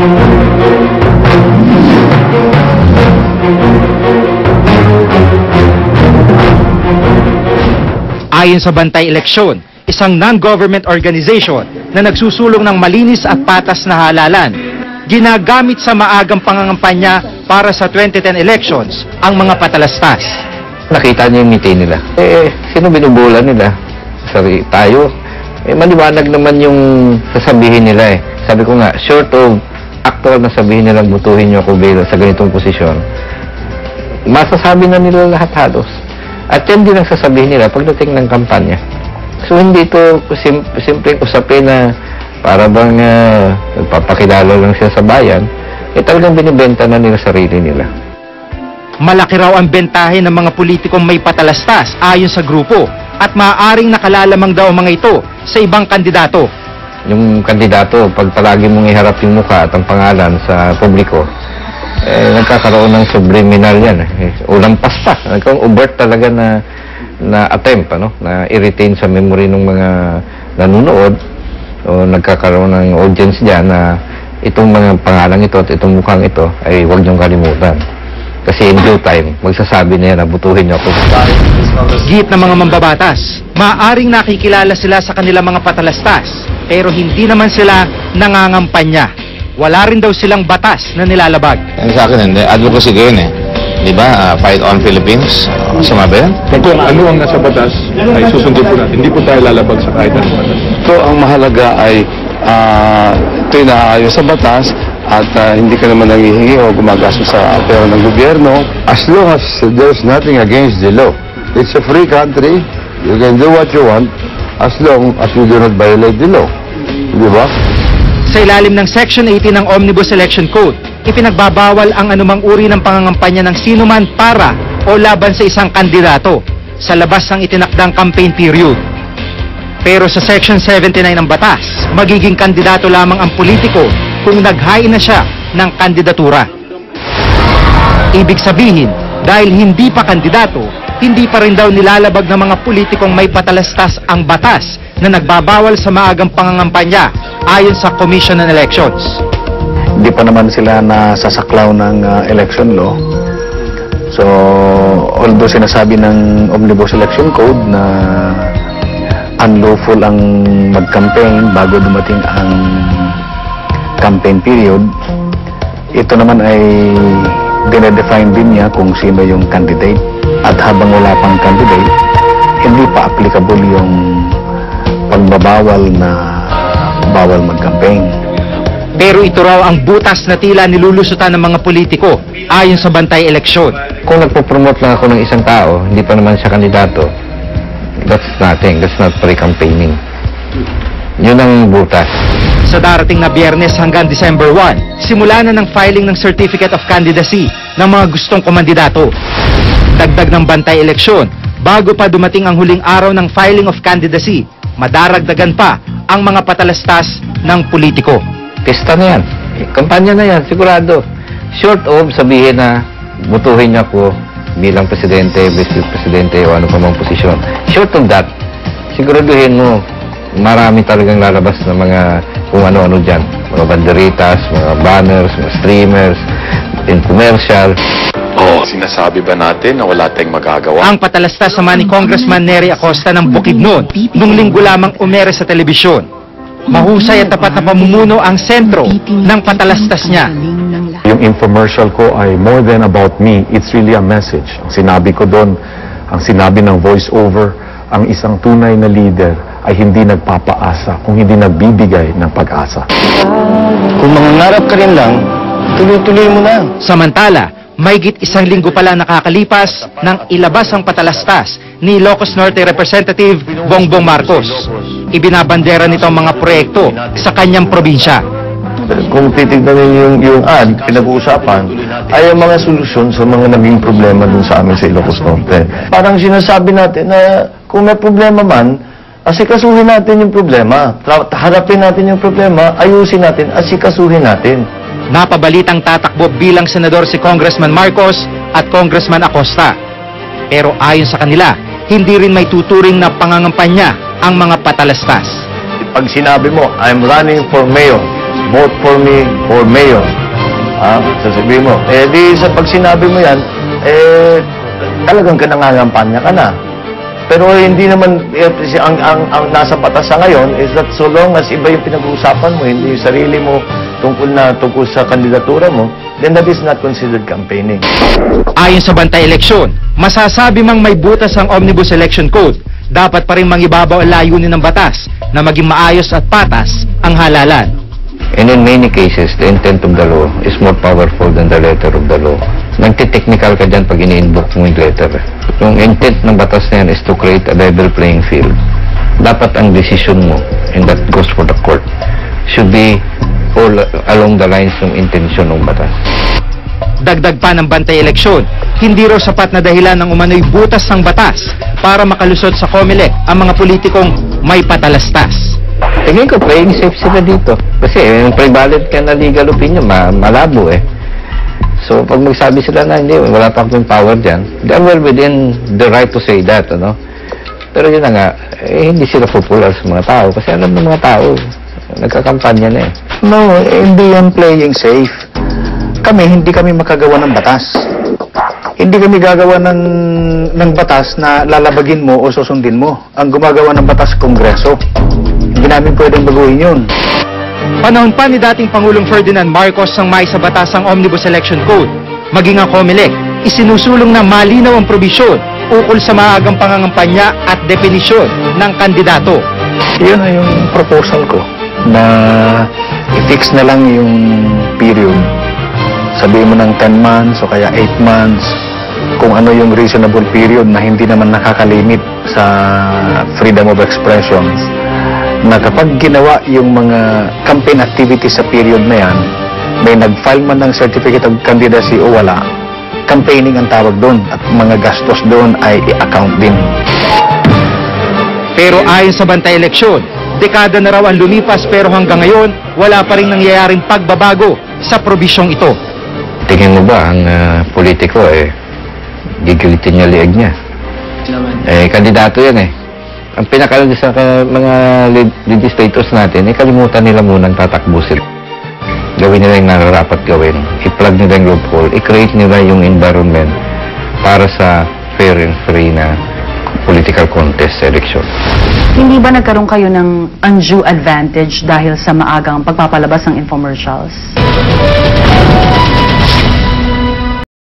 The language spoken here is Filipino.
Ayon sa Bantay Eleksyon, isang non-government organization na nagsusulong ng malinis at patas na halalan, ginagamit sa maagang pangangampanya para sa 2010 elections ang mga patalastas. Nakita niyo yung ngiti nila. Eh, sino binubulan nila? Sorry, tayo. Eh, maliwanag naman yung sasabihin nila eh. Sabi ko nga, short of actual na sabihin nilang butuhin niyo ako bilang sa ganitong posisyon, masasabi na nila lahat halos. At yan din ang sasabihin nila pagdating ng kampanya. So, hindi ito sim simpleng usapin na para bang uh, nagpapakilala lang siya sa bayan. Eh, talagang binibenta na nila sarili nila. Malaki raw ang bentahe ng mga politikong may patalastas ayon sa grupo at maaaring nakalalamang daw mga ito sa ibang kandidato. Yung kandidato, pag palagi mong iharap yung mukha at ang pangalan sa publiko, eh, nagkakaroon ng subliminal yan. Eh. Ulang pasta. Nagkakaroon overt talaga na na attempt, ano, na i-retain sa memory ng mga nanonood o nagkakaroon ng audience diyan na itong mga pangalan ito at itong mukhang ito ay huwag niyong kalimutan. Kasi in due time, magsasabi na yan na butuhin niyo ako. Git ng mga mambabatas, maaaring nakikilala sila sa kanilang mga patalastas pero hindi naman sila nangangampanya. Wala rin daw silang batas na nilalabag. Yan sa akin, hindi. Advocacy ko yun eh. Di ba? Ah, fight on Philippines. Masama ba yan? Kung ano ang nasa batas ay susundin po natin. Hindi po tayo lalabag sa kahit anong batas. So ang mahalaga ay uh, ito inaayos sa batas at ah, hindi ka naman nangihingi o gumagastos sa pera ng gobyerno. as long as there's nothing against the law. It's a free country. You can do what you want as long as you do not violate the law. Di ba? Sa ilalim ng Section 18 ng Omnibus Election Code, ipinagbabawal ang anumang uri ng pangangampanya ng sino man para o laban sa isang kandidato sa labas ng itinakdang campaign period. Pero sa Section 79 ng batas, magiging kandidato lamang ang politiko kung naghain na siya ng kandidatura. Ibig sabihin, dahil hindi pa kandidato, hindi pa rin daw nilalabag ng mga politikong may patalastas ang batas na nagbabawal sa maagang pangangampanya ayon sa Commission on Elections. Hindi pa naman sila nasasaklaw ng ah, election law. So, although sinasabi ng Omnibus Election Code na unlawful ang mag-campaign bago dumating ang campaign period, ito naman ay dinedefine din niya kung sino yung candidate. At habang wala pang candidate, hindi pa applicable yung pagbabawal na bawal mag-campaign. Pero ito raw ang butas na tila nilulusutan ng mga politiko ayon sa bantay eleksyon. Kung nagpo-promote lang ako ng isang tao, hindi pa naman siya kandidato, that's nothing. That's not pre-campaigning. Yun ang butas. Sa darating na biyernes hanggang December 1, simula na ng filing ng Certificate of Candidacy ng mga gustong komandidato. Dagdag ng bantay eleksyon, bago pa dumating ang huling araw ng filing of candidacy, madaragdagan pa ang mga patalastas ng politiko. Pista na yan. Kampanya na yan, sigurado. Short of sabihin na butuhin niya ako bilang presidente, vice presidente o ano pa mang posisyon. Short of that, siguraduhin mo marami talagang lalabas na mga kung ano-ano dyan. Mga banderitas, mga banners, mga streamers, infomercial. Oo, sinasabi ba natin na wala tayong magagawa? Ang patalastas naman ni Congressman Nery Acosta ng Bukidnon nung linggo lamang umere sa telebisyon. Mahusay at tapat na pamumuno ang sentro ng patalastas niya. Yung infomercial ko ay more than about me. It's really a message. Ang sinabi ko doon, ang sinabi ng voice-over, ang isang tunay na leader ay hindi nagpapaasa kung hindi nagbibigay ng pag-asa. Kung mangangarap ka rin lang, tuloy-tuloy mo na. Samantala, mayigit isang linggo pala nakakalipas nang ilabas ang patalastas ni Ilocos Norte Representative Bongbong Marcos. Ibinabandera nito ang mga proyekto sa kanyang probinsya. Kung titignan niyo yung, yung ad, pinag-uusapan, ay ang mga solusyon sa mga naging problema dun sa amin sa Ilocos Norte. Parang sinasabi natin na kung may problema man, asikasuhin natin yung problema. Tra- harapin natin yung problema, ayusin natin, asikasuhin natin. Napabalitang tatakbo bilang senador si Congressman Marcos at Congressman Acosta. Pero ayon sa kanila, hindi rin may tuturing na pangangampanya ang mga patalastas. Pag sinabi mo, I'm running for mayor, vote for me for mayor. Ah, sasabihin mo, eh di sa pag sinabi mo yan, eh talagang ka nangangampanya ka na. Pero hindi naman, eh, ang, ang, ang nasa batas sa ngayon is that so long as iba yung pinag-uusapan mo, hindi yung sarili mo tungkol na tungkol sa kandidatura mo, then that is not considered campaigning. Ayon sa bantay eleksyon, masasabi mang may butas ang Omnibus Election Code, dapat pa rin mangibabaw ang layunin ng batas na maging maayos at patas ang halalan. And in many cases, the intent of the law is more powerful than the letter of the law. Nagte-technical ka dyan pag ini-invoke mo yung letter. Yung intent ng batas na yan is to create a level playing field. Dapat ang decision mo, and that goes for the court, should be all along the lines ng intention ng batas. Dagdag pa ng bantay eleksyon, hindi raw sapat na dahilan ng umano'y butas ng batas para makalusot sa COMELEC ang mga politikong may patalastas. Tingin ko, playing safe sila dito. Kasi eh, yung prevalent ka na legal opinion, ma malabo eh. So, pag magsabi sila na hindi, wala pa akong power dyan, they're well within the right to say that, ano? Pero yun na nga, eh, hindi sila popular sa mga tao. Kasi alam ng mga tao, nagkakampanya na eh. No, hindi yan playing safe. Kami, hindi kami makagawa ng batas. Hindi kami gagawa ng, ng batas na lalabagin mo o susundin mo. Ang gumagawa ng batas, Kongreso. Hindi namin pwedeng baguhin yun. Panahon pa ni dating Pangulong Ferdinand Marcos ang may sa batas ang Omnibus Election Code. Maging ang COMELEC, isinusulong na malinaw ang probisyon ukol sa maagang pangangampanya at definisyon ng kandidato. Yun na yung proposal ko na i-fix na lang yung period. Sabihin mo ng 10 months o kaya 8 months kung ano yung reasonable period na hindi naman nakakalimit sa freedom of expressions na kapag ginawa yung mga campaign activities sa period na yan, may nag-file man ng certificate of candidacy o wala, campaigning ang tawag doon at mga gastos doon ay i-account din. Pero ayon sa bantay eleksyon, dekada na raw ang lumipas pero hanggang ngayon wala pa rin nangyayaring pagbabago sa probisyong ito. Tingin mo ba ang ah, politiko eh, gigilitin niya lieg niya? Eh, kandidato yan eh. Ang pinaka sa mga leg- legislators natin, eh, kalimutan nila munang tatakbo sila. Gawin nila yung nararapat gawin. I-plug nila yung loophole. I-create nila yung environment para sa fair and free na political contest election. Hindi ba nagkaroon kayo ng undue advantage dahil sa maagang pagpapalabas ng infomercials?